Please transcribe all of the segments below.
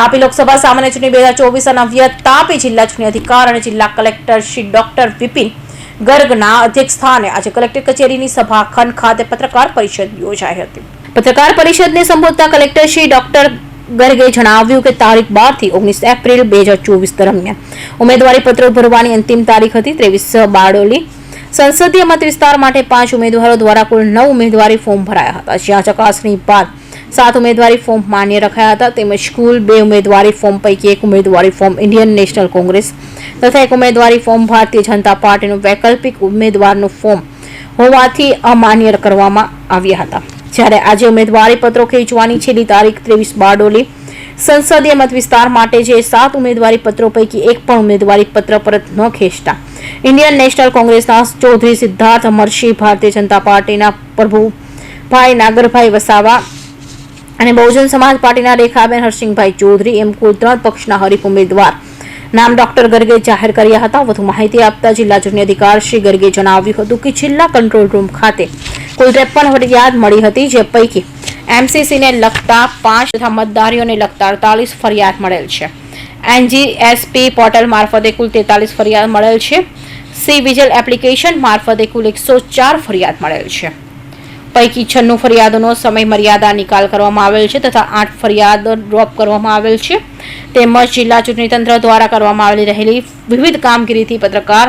તાપી લોકસભા સામાન્ય ચૂંટણી બે હજાર ચોવીસ નવ્ય તાપી જિલ્લા ચૂંટણી અધિકાર અને જિલ્લા કલેક્ટર શ્રી ડોક્ટર વિપિન ગર્ગના અધ્યક્ષ સ્થાને આજે કલેક્ટર કચેરીની સભાખંડ ખાતે પત્રકાર પરિષદ યોજાઈ હતી. પત્રકાર પરિષદને સંબોધતા કલેક્ટર શ્રી ડોક્ટર ગર્ગે જણાવ્યું કે તારીખ બારથી ઓગણીસ એપ્રિલ બે હજાર ચોવીસ દરમિયાન ઉમેદવારી પત્રો ભરવાની અંતિમ તારીખ હતી. ત્રેવીસ બારડોલી સંસદીય મત વિસ્તાર માટે પાંચ ઉમેદવારો દ્વારા કુલ નવ ઉમેદવારી ફોર્મ ભરાયા હતા. જ્યાં ચકાસણી બાદ સાત ઉમેદવારી ફોર્મ માન્ય રખાયા હતા. તેમજ કુલ બે ઉમેદવારી ફોર્મ પૈકી એક ઉમેદવારી ફોર્મ ઇન્ડિયન નેશનલ કોંગ્રેસ તથા એક ઉમેદવારી ફોર્મ ભારતીય જનતા પાર્ટીનું વૈકલ્પિક ઉમેદવારનું ફોર્મ હોવાથી અમાન્ય કરવામાં આવ્યા હતા. જ્યારે આજે ઉમેદવારી પત્રો ખેંચવાની છેલ્લી તારીખ ત્રેવીસ બારડોલી સંસદીય મત વિસ્તાર માટે જે સાત ઉમેદવારી પત્રો પૈકી એક પણ ઉમેદવારી પત્ર પરત ન ખેંચતા. ઇન્ડિયન નેશનલ કોંગ્રેસના ચૌધરી સિદ્ધાર્થ અમરસિંહ ભારતીય જનતા પાર્ટીના પ્રભુભાઈ નાગરભાઈ વસાવા અને બહુજન સમાજ પાર્ટીના રેખાબેન હરસિંહભાઈ ચૌધરી એમ કુલ ત્રણ પક્ષના હરીફ ઉમેદવાર. નામ ડોક્ટર ગર્ગે જાહેર કર્યા હતા. વધુ માહિતી આપતા જિલ્લા ચૂંટણી અધિકાર શ્રી ગર્ગે જણાવ્યું હતું કે જિલ્લા કંટ્રોલ રૂમ ખાતે કુલ ત્રેપન ફરિયાદ મળી હતી, જે પૈકી એમસીસીને લગતા પાંચ તથા મતદારીઓને લગતા અડતાલીસ ફરિયાદ મળેલ છે. એનજીએસપી પોર્ટલ મારફતે કુલ તેતાલીસ ફરિયાદ મળેલ છે. સી વિજલ એપ્લિકેશન મારફતે કુલ એકસો ચાર ફરિયાદ મળેલ છે. પૈકી છન્નું ફરિયાદોનો સમય મર્યાદા નિકાલ કરવામાં આવેલ છે તથા આઠ ફરિયાદો ડ્રોપ કરવામાં આવેલ છે. તેમજ જિલ્લા ચૂંટણી તંત્ર દ્વારા કરવામાં આવેલી રહેલી વિવિધ કામગીરીથી પત્રકાર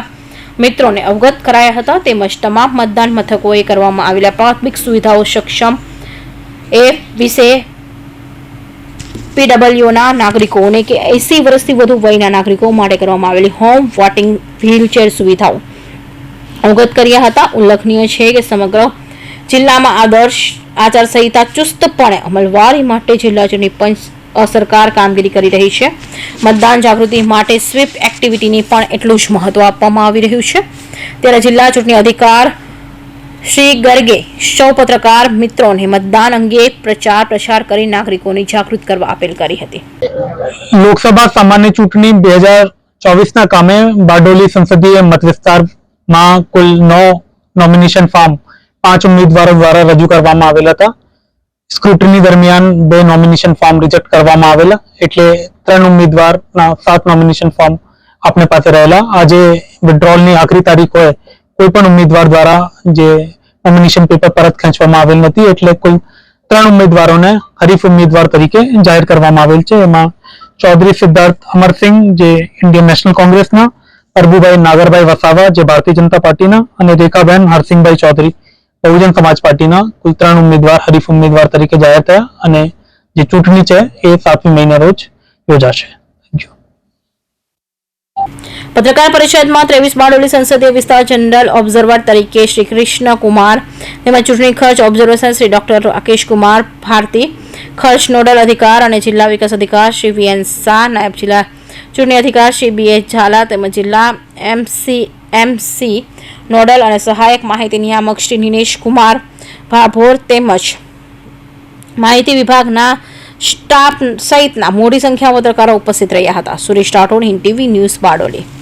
મિત્રોને અવગત કરાયા હતા. તેમજ તમામ મતદાન મથકોએ કરવામાં આવેલા પ્રાથમિક સુવિધાઓ સક્ષમ એ વિશે પીડબ્લ્યુના નાગરિકોને કે એસી વર્ષથી વધુ વયના નાગરિકો માટે કરવામાં આવેલી હોમ વોટિંગ વ્હીલચેર સુવિધાઓ અવગત કર્યા હતા. ઉલ્લેખનીય છે કે સમગ્ર જિલ્લામાં આદર્શ આચારસંહિતા ચુસ્તપણે અમલવારી માટે જિલ્લા ચૂંટણી પંચ અસરકાર કામગીરી કરી રહી છે. મતદાન જાગૃતિ માટે સ્વીપ એક્ટિવિટીની પણ એટલું જ મહત્વ આપવામાં આવી રહ્યું છે. ત્યારે જિલ્લા ચૂંટણી અધિકાર શ્રી ગર્ગે સૌ પત્રકાર મિત્રોને મતદાન અંગે પ્રચાર પ્રસાર કરી નાગરિકોને જાગૃત કરવા અપીલ કરી હતી. લોકસભા સામાન્ય ચૂંટણી બે હજાર ચોવીસના કામે બારડોલી સંસદીય મત કુલ નવ નોમિનેશન ફોર્મ પાંચ ઉમેદવારો દ્વારા રજૂ કરવામાં આવેલા હતા. સ્ક્રુટની દરમિયાન બે નોમિનેશન ફોર્મ રિજેક્ટ કરવામાં આવેલા, એટલે ત્રણ ઉમેદવારના સાત નોમિનેશન ફોર્મ આપણી પાસે રહેલા. આજે વિડ્રોલની આખરી તારીખ હોય, કોઈ પણ ઉમેદવાર દ્વારા જે નોમિનેશન પેપર પરત ખેંચવામાં આવેલ નથી, એટલે કુલ ત્રણ ઉમેદવારોને હરીફ ઉમેદવાર તરીકે જાહેર કરવામાં આવેલ છે. એમાં ચૌધરી સિદ્ધાર્થ અમરસિંહ, જે ઇન્ડિયન નેશનલ કોંગ્રેસના પ્રભુભાઈ નાગરભાઈ વસાવા, જે ભારતીય જનતા પાર્ટીના, અને રેખાબેન હરસિંહભાઈ ચૌધરી. બહુજન સમાજ પાર્ટીના કુલ ત્રણ ઉમેદવાર, હરીફ ઉમેદવાર તરીકે જાહેર થયા અને જે ચૂંટણી છે એ સાતમી મહિના રોજ યોજાશે. પત્રકાર પરિષદમાં ત્રેવીસ બારડોલી સંસદીય વિસ્તાર જનરલ ઓબ્ઝર્વર તરીકે શ્રી કૃષ્ણ કુમાર તેમજ ચૂંટણી ખર્ચ ઓબ્ઝર્વેશન શ્રી ડોક્ટર રાકેશ કુમાર ભારતી, ખર્ચ નોડલ અધિકાર અને જિલ્લા વિકાસ અધિકાર શ્રી વીએન શાહ, નાયબ જિલ્લા ચૂંટણી અધિકાર શ્રી બી એચ ઝાલા, તેમજ જિલ્લા એમસી એમસી નોડલ અને સહાયક માહિતી નિયામક શ્રી નિનેશ કુમાર ભાભોર તેમજ માહિતી વિભાગના સ્ટાફ સહિતના મોટી સંખ્યામાં પત્રકારો ઉપસ્થિત રહ્યા હતા. Suresh Rathod, Hind TV news Bardoli.